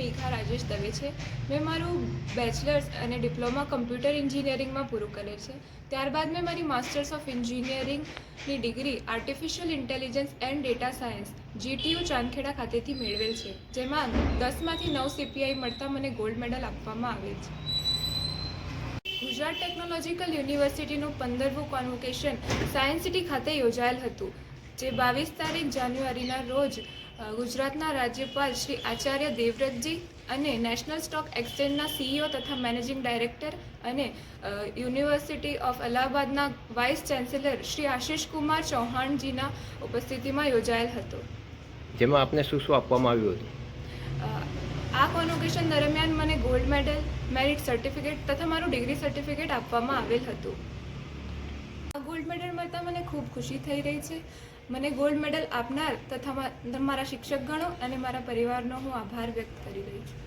મેઘા રાજેશ દવે છે. મેં મારું બેચલર્સ અને ડિપ્લોમા કમ્પ્યુટર એન્જિનિયરિંગમાં પૂરું કરેલ છે. ત્યારબાદ મેં મારી માસ્ટર્સ ઓફ એન્જિનિયરિંગની degree artificial intelligence and data science, GTU Chandkheda ખાતેથી મેળવેલ છે, જેમાં દસમાંથી નવ સીપીઆઈ મળતા મને ગોલ્ડ મેડલ આપવામાં આવેલ છે. ગુજરાત ટેકનોલોજીકલ યુનિવર્સિટીનું પંદરમું કોન્વોકેશન સાયન્સ સિટી ખાતે યોજાયેલ હતું, જે બાવીસ તારીખ જાન્યુઆરીના રોજ ગુજરાતના રાજ્યપાલ શ્રી આચાર્ય દેવવ્રતજી અને નેશનલ સ્ટોક એક્સચેન્જના સીઈઓ તથા મેનેજિંગ ડાયરેક્ટર અને યુનિવર્સિટી ઓફ અલ્હાબાદના વાઇસ ચાન્સેલર શ્રી આશિષ કુમાર ચૌહાણજીના ઉપસ્થિતિમાં યોજાયેલ હતો. જેમાં આપને શું શું આપવામાં આવ્યું હતું? આ કોન્વોકેશન દરમિયાન મને ગોલ્ડ મેડલ મેરિટ સર્ટિફિકેટ તથા મારું ડિગ્રી સર્ટિફિકેટ આપવામાં આવેલ હતું. ગોલ્ડ મેડલ મળતા મને ખૂબ ખુશી થઈ રહી છે. મને ગોલ્ડ મેડલ આપનાર તથા મારા મારા શિક્ષકગણો અને મારા પરિવારનો હું આભાર વ્યક્ત કરી રહી છું.